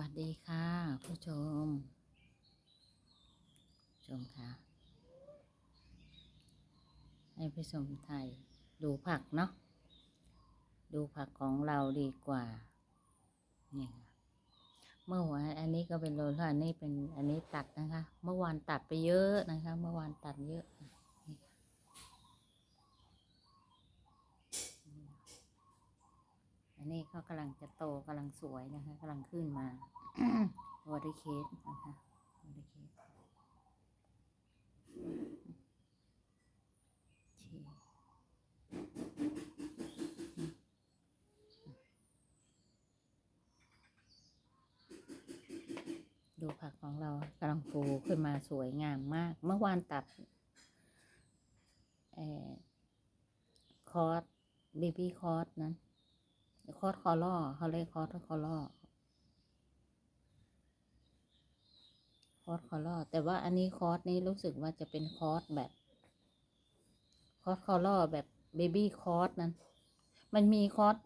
วัสดีค่ะ ผู้ชม ชมค่ะ ให้ผู้ชมไทย ดูผักเนาะดูผักของเราดีกว่านี่ค่ะเมื่อวานอันนี้ก็เป็นโรละอันนี้เป็นอันนี้ตัดนะคะ เมื่อวานตัดไปเยอะนะคะ เมื่อวานตัดเยอะนี่ค่ะ อันนี้เขากำลังจะโตกำลังสวยนะคะกำลังขึ้นมาวอร์เคสนะคะวอร์เคสดูผักของเรากำลังฟูขึ้นมาสวยงามมาก เมื่อวานตัดเอ่อคอร์สเบบี้คอร์สนั้น คอร์สคอล่อเขาเรียกคอร์สคอล่อคอร์สคอล่อแต่ว่าอันนี้คอร์สนี้รู้สึกว่าจะเป็นคอร์สแบบคอร์สคอล่อแบบเบบี้คอร์สนั้น มันมีคอร์ส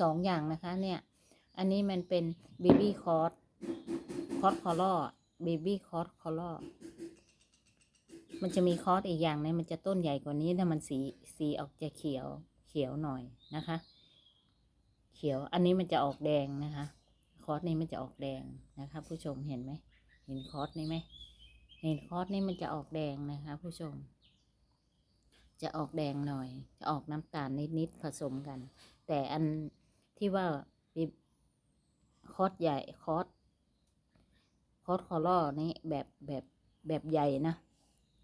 สองอย่างนะคะเนี่ย อันนี้มันเป็นเบบี้คอร์สคอร์สคอล่อเบบี้คอร์สคอล่อมันจะมีคอร์สอีกอย่างนึงมันจะต้นใหญ่กว่านี้แต่มันสีสีออกจะเขียวเขียวหน่อยนะคะ ขียว อันนี้มันจะออกแดงนะคะ คอร์สนี้มันจะออกแดงนะคะ ผู้ชมเห็นไหม เห็นคอร์สนี่ไหม เห็นคอร์สนี่มันจะออกแดงนะคะ ผู้ชม จะออกแดงหน่อย จะออกน้ำตาลนิดๆผสมกัน แต่อันที่ว่าคอร์สใหญ่คอร์สคอร์สคอลอนี่แบบแบบแบบใหญ่นะ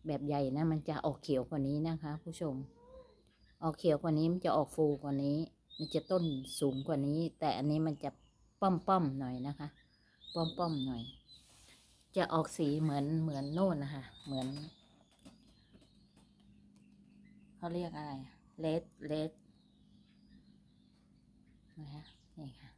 แบบใหญ่นะมันจะออกเขียวกว่านี้นะคะ ผู้ชม ออกเขียวกว่านี้มันจะออกฟูกว่านี้ มันจะต้นสูงกว่านี้ แต่อันนี้มันจะป้อมๆหน่อยนะคะ ป้อมๆหน่อย จะออกสีเหมือนเหมือนโน่นนะคะ เหมือนเขาเรียกอะไรเลดเลดนะคะนี่ค่ะ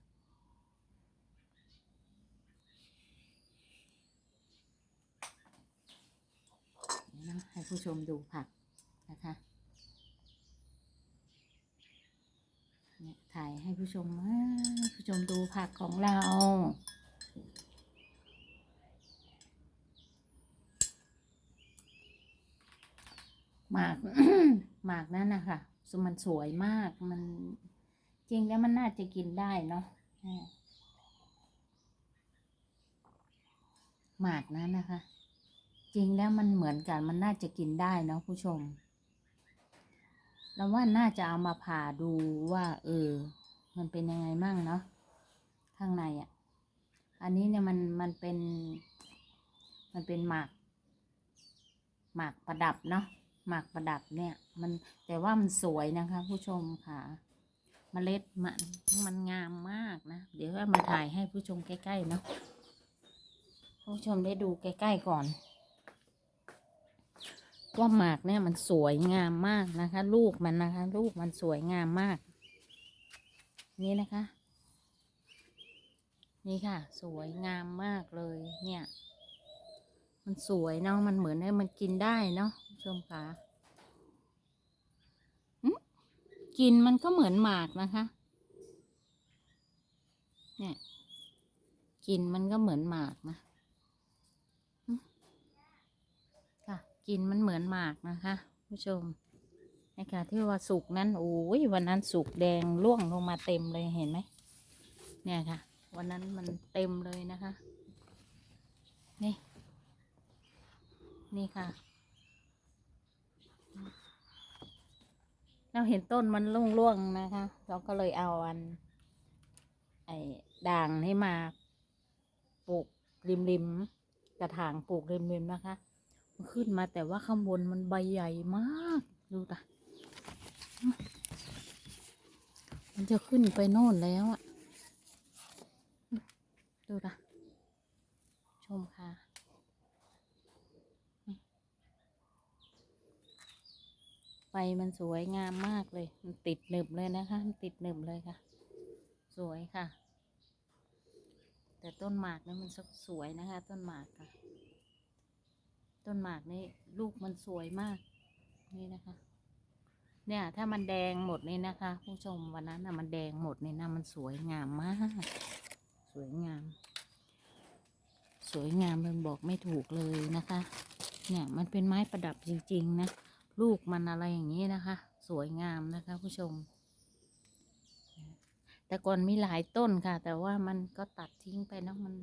นะให้ผู้ชมดูผักนะคะเนี่ยถ่าย ให้ผู้ชมผู้ชมดูผักของเรา หมาก หมากนั่นนะคะสมันสวยมาก มันจริงแล้วมันน่าจะกินได้เนาะหมากนั้นนะคะ จริงแล้วมันเหมือนกันมันน่าจะกินได้เนาะผู้ชม แล้วว่าน่าจะเอามาผ่าดูว่า เออ มันเป็นยังไงมั่งเนาะข้างในอะ่ะ อันนี้เนี่ยมันมันเป็น มันเป็นหมากหมากประดับเนาะหมากประดับเนี่ย มันแต่ว่ามันสวยนะคะ ผู้ชมค่ะมเมล็ดมันมันงามมากนะ เดี๋ยวว่ามาถ่ายให้ผู้ชมใกล้ๆเนาะผู้ชมได้ดูใกล้ๆก่อนว่าหมากเนี่ยมันสวยงามมากนะคะ ลูกมันนะคะ ลูกมันสวยงามมาก นี่นะคะ นี่ค่ะ สวยงามมากเลย เนี่ย มันสวยเนาะมันเหมือนให้มันกินได้เนาะผู้ชมคะอืมกินมันก็เหมือนหมากนะคะ เนี่ย กินมันก็เหมือนหมากนะอืมค่ะ กินมันเหมือนหมากนะคะ ผู้ชม นี่ค่ะที่ว่าสุกนั้นโอ้ยวันนั้นสุกแดงร่วงลงมาเต็มเลยเห็นไหมเนี่ยค่ะ วันนั้นมันเต็มเลยนะคะ นี่ นี่ค่ะ เราเห็นต้นมันร่วงๆนะคะ เราก็เลยเอาอัน ไอ้ด่างให้มาปลูกริมริมๆกระถางปลูกริมริมๆนะคะ มันขึ้นมาแต่ว่าข้างบนมันใบใหญ่มาก ดูตะ มันจะขึ้นไปโน่นแล้วอะดูตะชมค่ะไฟมันสวยงามมากเลย มันติดหนึบเลยนะคะ มันติดหนึบเลยค่ะ สวยค่ะ แต่ต้นหมากนี่มันสวยนะคะ ต้นหมากค่ะ ต้นหมากนี่ลูกมันสวยมาก นี่นะคะ เนี่ย ถ้ามันแดงหมดนี่นะคะ ผู้ชมวันนั้นนะมันแดงหมดนี่นะมันสวยงามมาก สวยงาม สวยงามมันบอกไม่ถูกเลยนะคะ เนี่ยมันเป็นไม้ประดับจริง ๆ นะ ลูกมันอะไรอย่างนี้นะคะ สวยงามนะคะ ผู้ชม แต่ก่อนมีหลายต้นค่ะ แต่ว่ามันก็ตัดทิ้งไปเนะมัน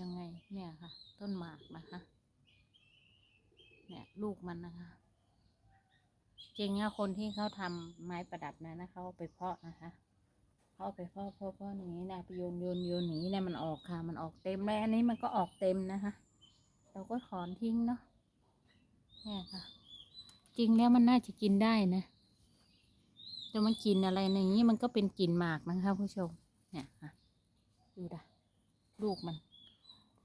ยังไงเนี่ยค่ะ ต้นหมากนะคะ เนี่ยลูกมันนะคะ จริงอะคนที่เขาทำไม้ประดับนะนะเขาไปเพาะนะคะเขาไปเพาะเพาะเพาะอย่างนี้นะไปโยนโยนโยนอย่างนี้นะมันออกค่ะ มันออกเต็มเลยอันนี้มันก็ออกเต็มนะคะ เราก็ถอนทิ้งเนาะเนี่ยค่ะ จริงแล้วมันน่าจะกินได้นะแต่มันกินอะไรอย่างนี้มันก็เป็นกลิ่นหมากนะคะผู้ชมเนี่ยค่ะดูดะลูกมัน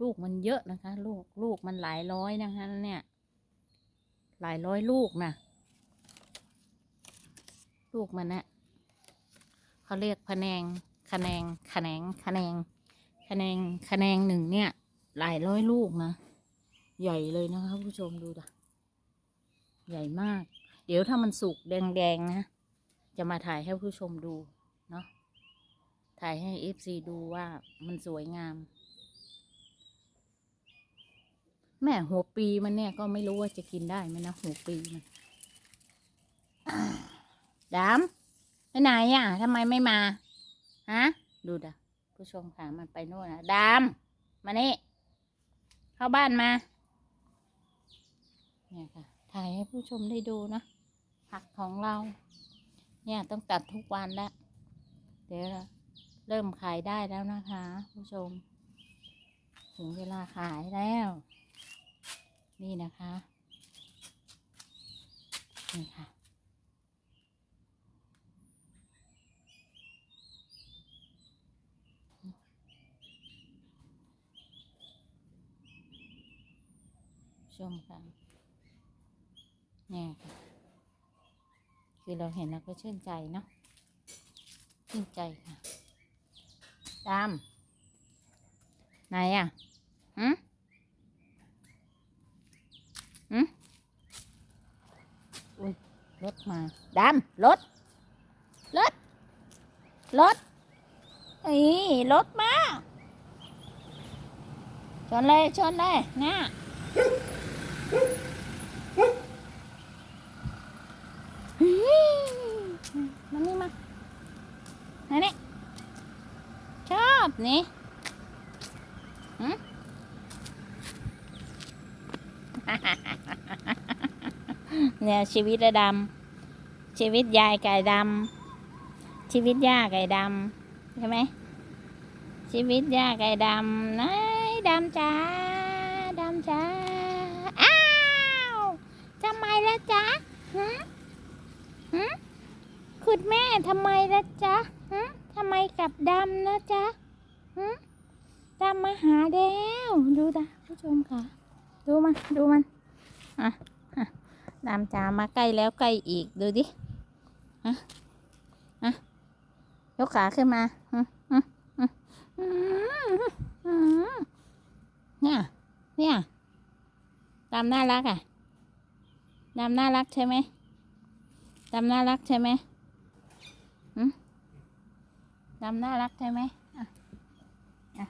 ลูกมันเยอะนะคะ ลูกลูกมันหลายร้อยนะคะเนี่ย หลายร้อยลูกนะ ลูกมันนะเขาเรียกพะแนงคะแนงคะแนงคะแนงคะแนงคะแนงหนึ่งเนี่ย หลายร้อยลูกนะ ใหญ่เลยนะคะผู้ชมดูดะใหญ่มาก เดี๋ยวถ้ามันสุกแดงๆนะ จะมาถ่ายให้ผู้ชมดูเนาะถ่ายให้เอฟซีดูว่ามันสวยงาม แม่หัวปีมันเนี่ยก็ไม่รู้ว่าจะกินได้ไหมนะหัวปีมัน ดำไปไหนอะทำไมไม่มาฮะดูดะผู้ชมค่ะมันไปโน่นนะดำมานี่เข้าบ้านมาเนี่ยค่ะถ่ายให้ผู้ชมได้ดูนะผักของเรา เนี่ยต้องตัดทุกวันแล้วเดี๋ยวเริ่มขายได้แล้วนะคะ ผู้ชม ถึงเวลาขายแล้ว นี่นะคะนี่ค่ะ ชมค่ะนี่ค่ะ คือเราเห็นเราก็ชื่นใจเนาะชื่นใจค่ะดำไหนอะหืมหืมอุ้ยรถมาดำรถรถรถนี่รถมาชนเลยชนเลยเนี่ย มันนี่มาไหนนี่ชอบนี่เนี่ยชีวิตระดำชีวิตยายไก่ดำชีวิตย่าไก่ดำใช่ไหมชีวิตย่าไก่ดำนายดำจ้าดำจ้าอ้าวทำไมละจ๊ะหืมหืม คุณแม่ทำไมละจ๊ะหืมทำไมกลับดำนะจ๊ะหืมดำมาหาแล้วดูนะผู้ชมค่ะ ดูมันดูมันอะดำจ๋ามาใกล้แล้วใกล้อีกดูดิฮะฮะยกขาขึ้นมาอืมอืมอืมอืมเนี่ยเนี่ยดำน่ารักอะดำน่ารักใช่ไหมดำน่ารักใช่ไหม ดำน่ารักใช่ไหมอะอะ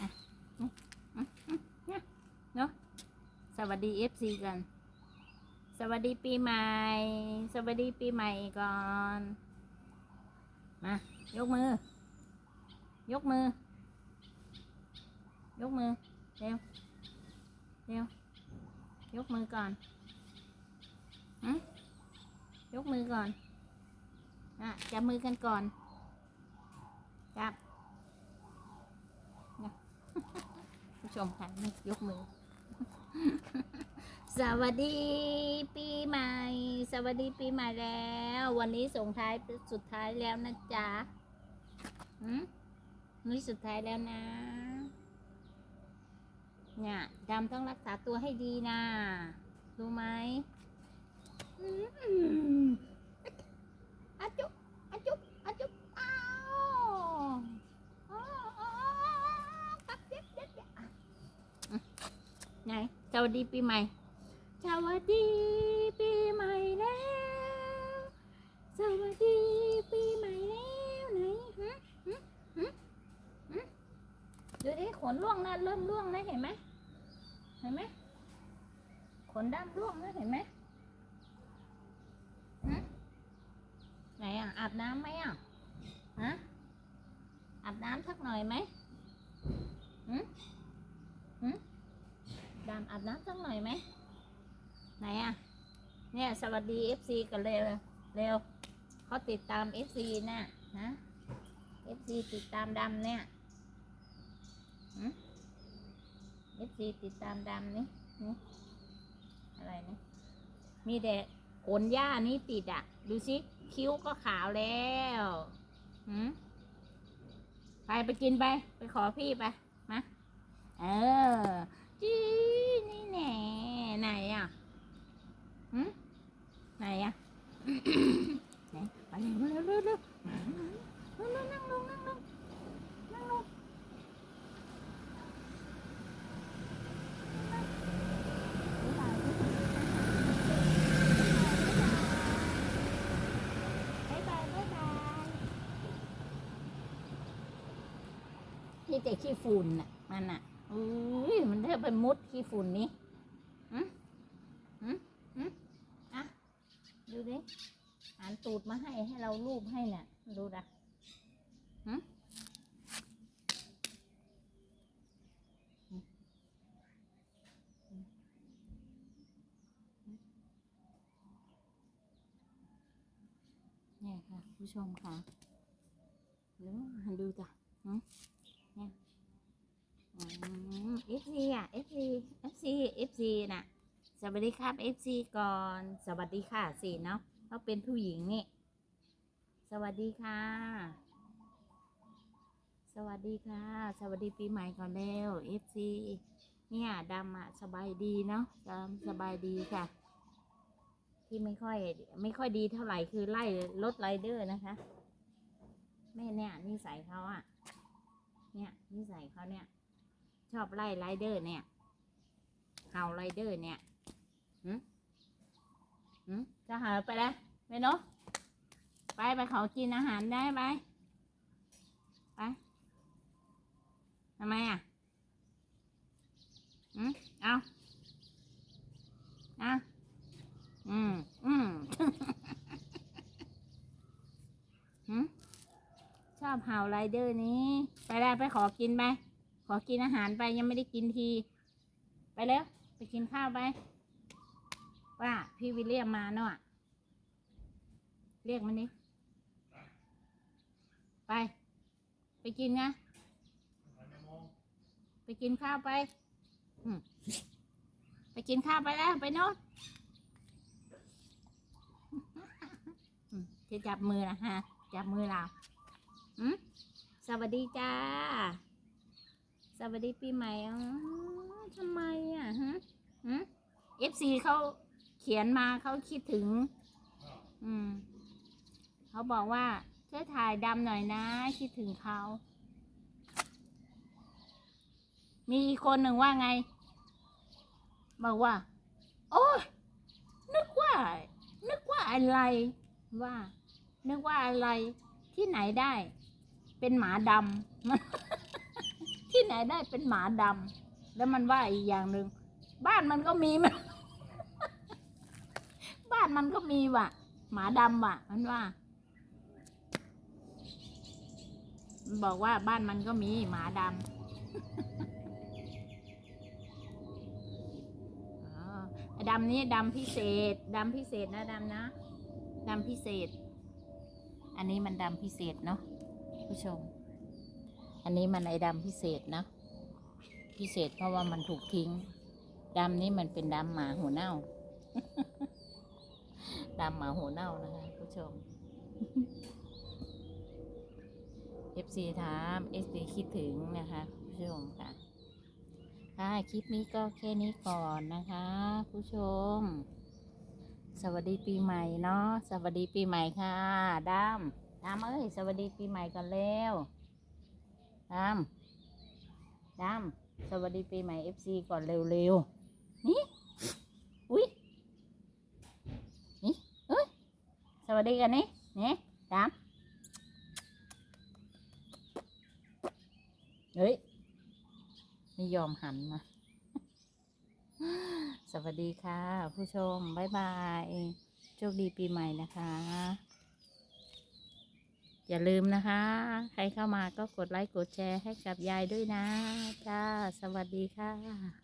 อะอืมอืมอืมเนี่เนาะสวัสดีเอฟซีกัน สวัสดีปีใหม่ สวัสดีปีใหม่ก่อน มา ยกมือ ยกมือ ยกมือ เร็ว เร็ว ยกมือก่อนหึยกมือก่อน อะจับมือกันก่อน จับนะผู้ชมค่ะนี่ยกมือ สวัสดีปีใหม่ สวัสดีปีใหม่แล้ว วันนี้ส่งท้ายสุดท้ายแล้วนะจ๊ะหืมนี่สุดท้ายแล้วนะ เนี่ยดำต้องรักษาตัวให้ดีนะ รู้ไหมอืมอาจุอาจุอาจุอ้าวอ้าวอ้าวปั๊บเด็ดเด็ดเด็ดอะอืมไหน สวัสดีปีใหม่ สวัสดีปีใหม่แล้ว สวัสดีปีใหม่แล้วไหนฮะฮะฮะฮะดูดิขนร่วงนะเริ่มร่วงนะเห็นไหมเห็นไหมขนดำร่วงนะเห็นไหมฮะไหนอะอาบน้ำไหมอะฮะอาบน้ำสักหน่อยไหมหืมหืม ดำอาบน้ำสักหน่อยไหมไหนอะ เนี่ย สวัสดี FC กันเร็วเร็วเขาติดตาม FC น่ะนะ FC ติดตามดำเนี่ยหืม FC ติดตามดำนี่นี่อะไรนี่มีแต่ขนหญ้านี่ติดอะ ดูสิคิ้วก็ขาวแล้วหืมไปไปกินไป ไปขอพี่ไป มา เออ จีนี่แน่ไหนอะหืมไหนอะไหนไปเร็วเร็วเร็วเร็วเร็วนั่งลงนั่งลงนั่งลงบ๊ายบายบ๊ายบายนี่แต่ขี้ฝุ่นน่ะมันอะอุ้ย มันเท่ไปมุดขี้ฝุ่นนี้อืมอืมอืมอะ ดูดิหันตูดมาให้ให้เราลูบให้น่ะดูนะอืมเนี่ยค่ะ ผู้ชมค่ะหรือว่าดูจ้ะหืมเนี่ย อืม FC อะ FC FC FC น่ะ สวัสดีครับ FC ก่อน สวัสดีค่ะสิเนาะเขาเป็นผู้หญิงนี่ สวัสดีค่ะ สวัสดีค่ะ สวัสดีปีใหม่ก่อนแล้ว FC เนี่ยดำอะสบายดีเนาะดำสบายดีค่ะ ที่ไม่ค่อย ไม่ค่อยดีเท่าไหร่คือไล่รถไรเดอร์นะคะแม่เนี่ยนิสัยเขาอะ เนี่ยนิสัยเขาเนี่ย ชอบไล่ไรเดอร์เนี่ยเห่าไรเดอร์เนี่ยหืมหืมจะหาไปแล้วไปเนาะไปไปเขากินอาหารได้ไปไปทำไมอะอืมเอาเอาอืมอืมหืมชอบเห่าไรเดอร์นี้ ไปได้ไปขอกินไป อกินอาหารไปยังไม่ได้กินที ไปเร็วไปกินข้าวไปว่าพี่วิลเลียมมาเนาะเรียกมันดิไป ไปกินนะไปกินข้าวไปไปกินข้าวไปแล้วไปโน่นจะจับมือนะฮะ จับมือเราอืมสวัสดีจ้า สวัสดีปีใหม่อ๋อทำไมอะฮะเอฟซีเขาเขียนมาเขาคิดถึง อืม เขาบอกว่าช่วยถ่ายดำหน่อยนะ คิดถึงเขา มีอีกคนหนึ่งว่าไง บอกว่า โอ้ยนึกว่า นึกว่าอะไร ว่า นึกว่าอะไรที่ไหนได้ เป็นหมาดำ ที่ไหนได้เป็นหมาดำแล้วมันว่าอีกอย่างหนึ่งบ้านมันก็มีมันบ้านมันก็มีว่ะ หมาดำว่ะ มันว่า บอกว่าบ้านมันก็มีหมาดำดำนี้ดำพิเศษดำพิเศษนะดำนะดำพิเศษ อันนี้มันดำพิเศษเนาะผู้ชม อันนี้มันไอดำพิเศษนะ พิเศษเพราะว่ามันถูกทิ้งดำนี่มันเป็นดำหมาหัวเน่าดำหมาหัวเน่านะคะผู้ชม FC ถาม FC คิดถึงนะคะผู้ชมค่ะ ค่ะ คลิปนี้ก็แค่นี้ก่อนนะคะ ผู้ชม สวัสดีปีใหม่เนาะสวัสดีปีใหม่ค่ะดำดำเอ้ย สวัสดีปีใหม่กันแล้ว ดำดำสวัสดีปีใหม่ FC ก่อนเร็วๆ นี่ อุ้ย นี่ เอ้ย สวัสดีกันนี่นี่ดำเฮ้ย ไม่ยอมหันมา สวัสดีค่ะ ผู้ชม บ๊ายบาย โชคดีปีใหม่นะคะ อย่าลืมนะคะ ใครเข้ามาก็กดไลค์กดแชร์ให้กับยายด้วยนะ จ้า สวัสดีค่ะ